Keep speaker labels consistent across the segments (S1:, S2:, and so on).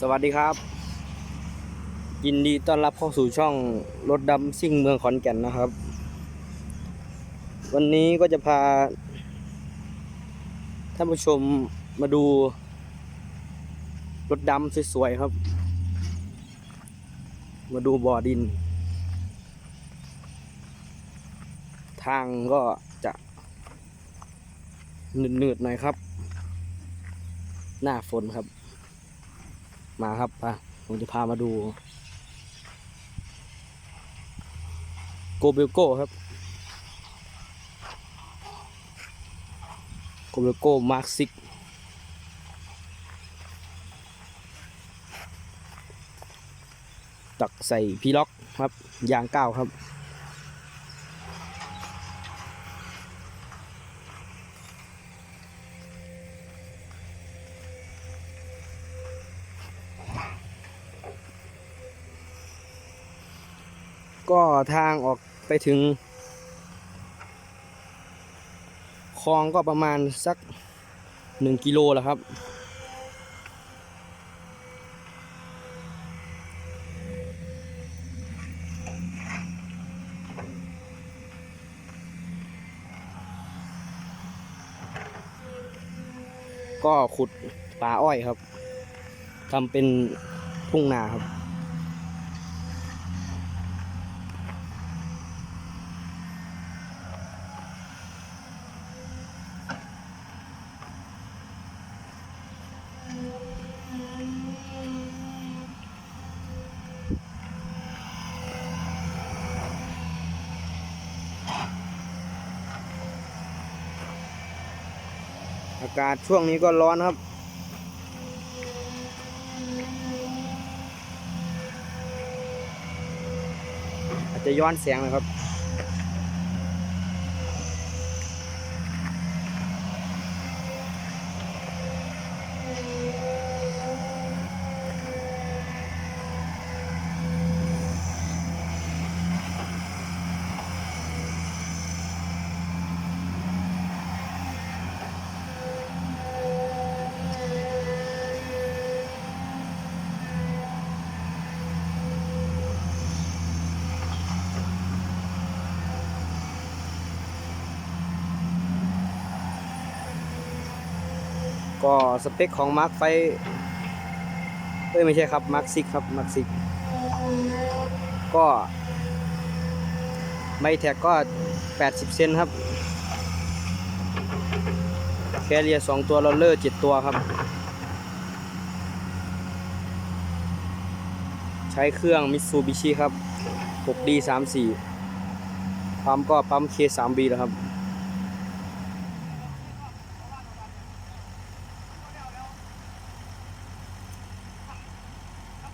S1: สวัสดีครับ ยินดีต้อนรับเข้าสู่ช่องรถดำซิ่งเมืองขอนแก่นนะครับ วันนี้ก็จะพา ท่านผู้ชมมาดู รถดำสวยๆครับ มาดูบ่อดิน ทางก็จะหนืดๆหน่อยครับ หน้าฝนครับ มาครับมาผมจะพามาดูโกเบลโก้ครับโกเบลโก้มาร์คซิกตักใส่พีล็อกครับยางเก้าครับ ก็ทางออกไปถึงคลองก็ประมาณสักหนึ่งกิโลแล้วครับ ก็ขุดป่าอ้อยครับทำเป็นทุ่งนาครับ อากาศช่วงนี้ก็ร้อนครับ อาจจะย้อนแสงนะครับ ก็สเปคของมาร์คไฟเอ้ยไม่ใช่ครับมาร์คซิกครับมาร์คซิกก็ไมแท็กก็ 80 เซนครับ แคเรีย2ตัวลอลเลอร์7ตัวครับ ใช้เครื่องมิ t ซูบิชิครับ 6D 34 ปั๊มก็ปั๊ม K3B แล้วครับ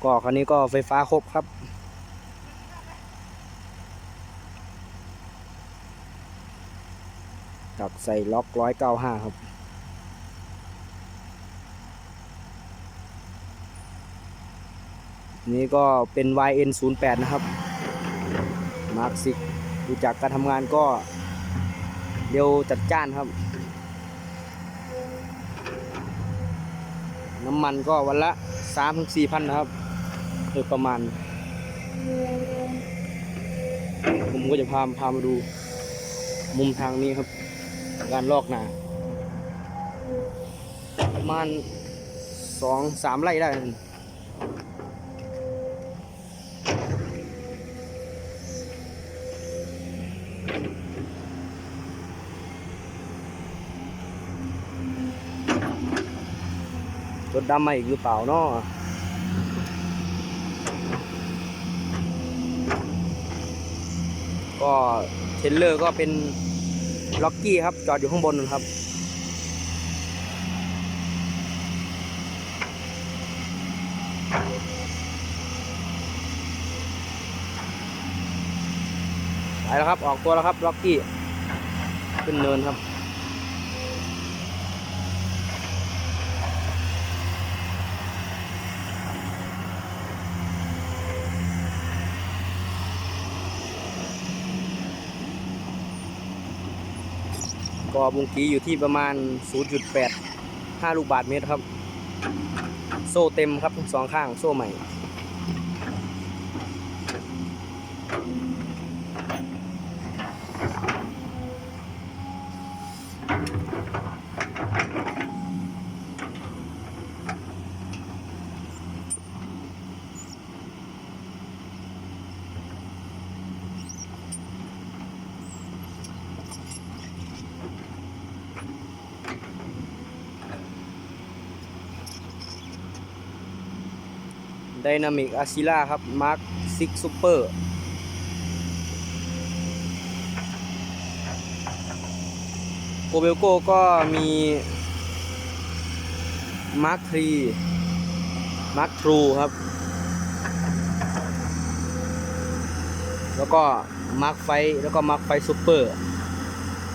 S1: ก็คันนี้ก็ไฟฟ้าครบครับ ตักใส่ล็อกร้อยเก้าห้าครับนี่ก็เป็น YN 0 8 นะครับ มาร์คซิกดูจากการทำงานก็เร็วจัดจ้านครับ น้ำมันก็วันละสามถึงสี่พันนะครับ โดยประมาณ ผมก็จะพาพามาดู มุมทางนี้ครับ การลอกนาประมาณสองสามไร่ได้รถดำมาอีกหรือเปล่าเนาะ ก็เทนเลอร์ก็เป็นล็อกกี้ครับ จอดอยู่ข้างบนนะครับ ไปแล้วครับ ออกตัวแล้วครับ ล็อกกี้ ขึ้นเนินครับ ก็บุงกีอยู่ที่ประมาณ 0.8 5 ลูกบาทเมตรครับ โซ่เต็มครับทั้งสองข้างโซ่ใหม่ ไดนามิกอาซิล่าครับมาร์คซิกซูเปอร์โกเบลโกก็มีมาร์คทรีมาร์คทรูครับ แล้วก็มาร์คไฟแล้วก็มาร์คไฟซูเปอร์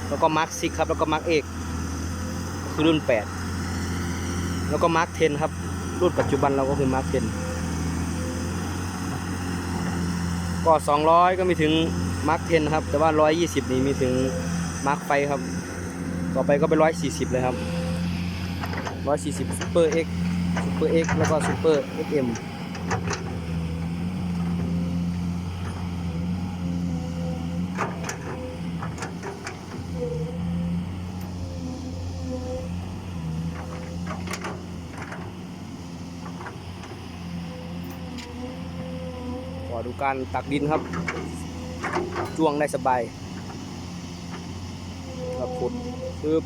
S1: แล้วก็มาร์คซิกครับ แล้วก็มาร์คเอกคือรุ่น 8 แล้วก็มาร์คเทนครับรุ่นปัจจุบันเราก็คือมาร์คเทน ก็ 200 ก็มีถึงมาร์คเทนครับ แต่ว่า 120 นี่มีถึงมาร์คไฟครับ ต่อไปก็เป็น 140 เลยครับ 140 Super X Super X แล้วก็ Super XM ดูการตักดินครับจ้วงได้สบายครับขุดปึ๊บ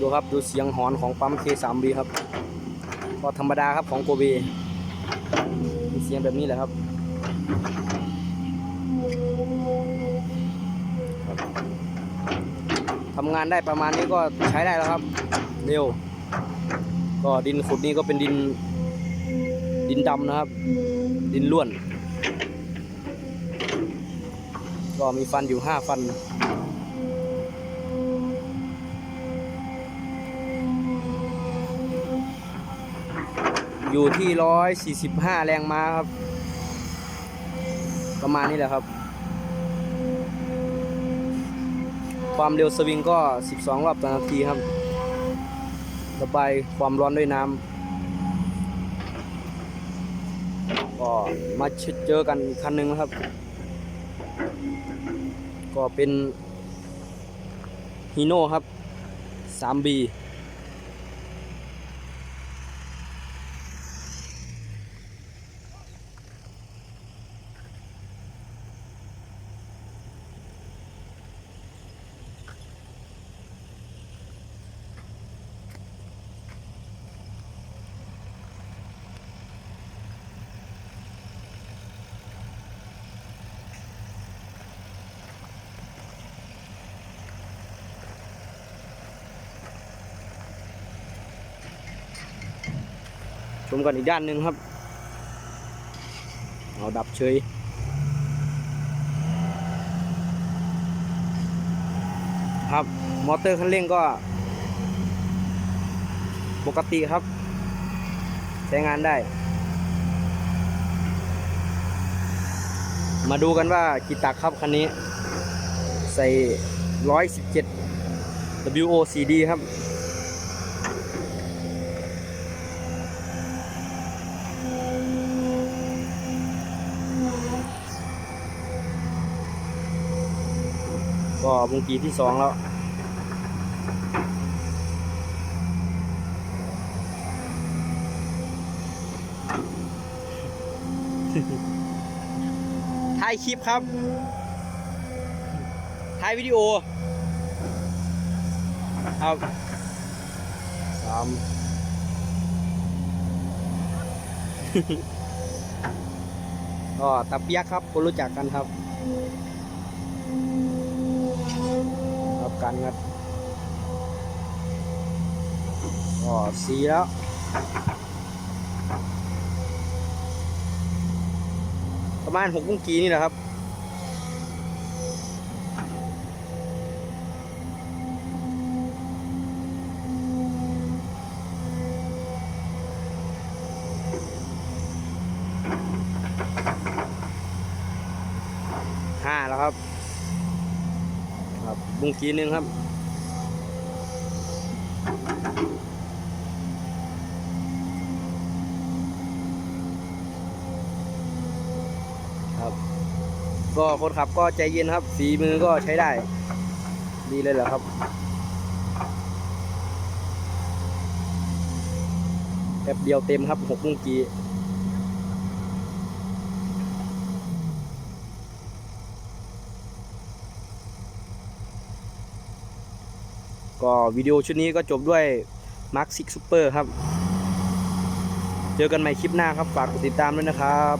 S1: ดูครับดูเสียงหอนของปั๊ม K3B ครับก็ธรรมดาครับของโกเบมีเสียงแบบนี้แหละครับครับำงานได้ประมาณนี้ก็ใช้ได้แล้วครับเร็วก็ดินขุดนี่ก็เป็นดิน ดินดำนะครับ ดินล้วน ก็มีฟันอยู่ห้าฟันอยู่ที่ร้อยสี่สิบห้าแรงม้าครับ ประมาณนี้แหละครับ ความเร็วสวิงก็ 12 รอบต่อนาทีครับ ระบายความร้อนด้วยน้ำก็มาเจอกันอีกคันหนึ่งนะครับ ก็เป็นฮีโน่ครับ 3B ชมกันอีกด้านหนึ่งครับเอาดับเฉยครับมอเตอร์คันเร่งก็ ปกติครับ ใช้งานได้ มาดูกันว่ากี่ตักครับคันนี้ ใส่ 117 WOCD ครับ ก็วงกีที่สองแล้วถ่ายคลิปครับถ่ายวิดีโอครับสามก็ตะเปียกครับคนรู้จักกันครับ กันครับก็สีแล้วประมาณหกกุงกีนี่แหละครับ ครับ ครั บุงกีนึงครับ ครับ ก็คนขับก็ใจเย็นครับฝีมือก็ใช้ได้ ดีเลยแหละครับแป๊บเดียวเต็มครับหกโมุงกี ก็วิดีโอชุดนี้ก็จบด้วย Mark 6 Super ครับ เจอกันใหม่คลิปหน้าครับ ฝากกดติดตามด้วยนะครับ